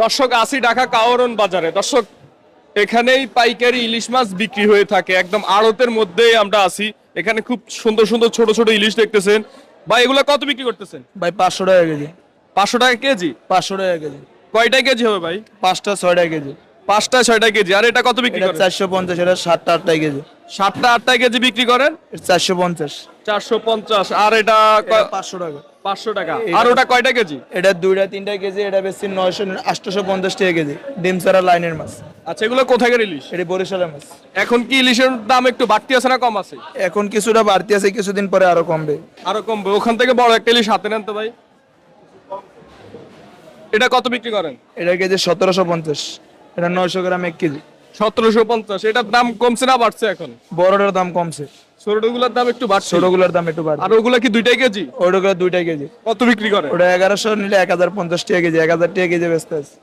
দর্শক আসি ঢাকা কাওরন বাজারে। দর্শক এখানেই পাইকারি ইলিশ মাছ বিক্রি হয়ে থাকে। একদম আড়তের মধ্যেই আমরা আসি এখানে খুব সুন্দর সুন্দর ছোট ছোট ইলিশ দেখতেছেন। ভাই এগুলো কত বিক্রি করতেছেন? ভাই পাঁচশো টাকা কেজি। পাঁচশো টাকা কেজি? পাঁচশো টাকা কেজি। কয়টা কেজি হবে ভাই? পাঁচটা ছয় টাকা কেজি। পাঁচটা ছয়টা কেজি। আর এটা কত বিক্রি করেন? চারশো পঞ্চাশ এটা সাতটা আটটা কেজি। সাতটা আটটা কেজি বিক্রি করেন? চারশো পঞ্চাশ। চারশো পঞ্চাশ। আর এটা এটা পাঁচশো টাকা। পাঁচশো টাকা। আর ওটা কয়টা কেজি? এটা দুইটা তিনটা কেজি এটা বেশি নয়শো আটশোশো পঞ্চাশ টাকা কেজি। ডিম ছাড়া লাইনের মাছ। আচ্ছা এগুলো কোথাকার ইলিশ? এটা বরিশালের মাছ। এখন কি ইলিশের দাম একটু বাড়তি আছে না কম আছে? এখন কিছুটা বাড়তি আছে কিছুদিন পরে আরও কমবে। আরও কমবে। ওখান থেকে বড় একটা ইলিশ হাতে নেন তো ভাই। এটা কত বিক্রি করেন? এটা কেজি সতেরোশো পঞ্চাশ। এটা নয়শো গ্রাম এক কেজি। সতেরোশো পঞ্চাশ। এটার দাম কমছে না বাড়ছে এখন? বড়টার দাম কমছে। ছোটগুলোর দাম একটু বাড়ছে। ছোটগুলোর দাম একটু আর ওগুলা কি দুইটাই কেজি? ওইগুলো দুইটাই কেজি। কত বিক্রি করে? ওটা এগারোশো নিলে এক হাজার পঞ্চাশ টাকা কেজি এক হাজার টাকা কেজি বেচতে আছে।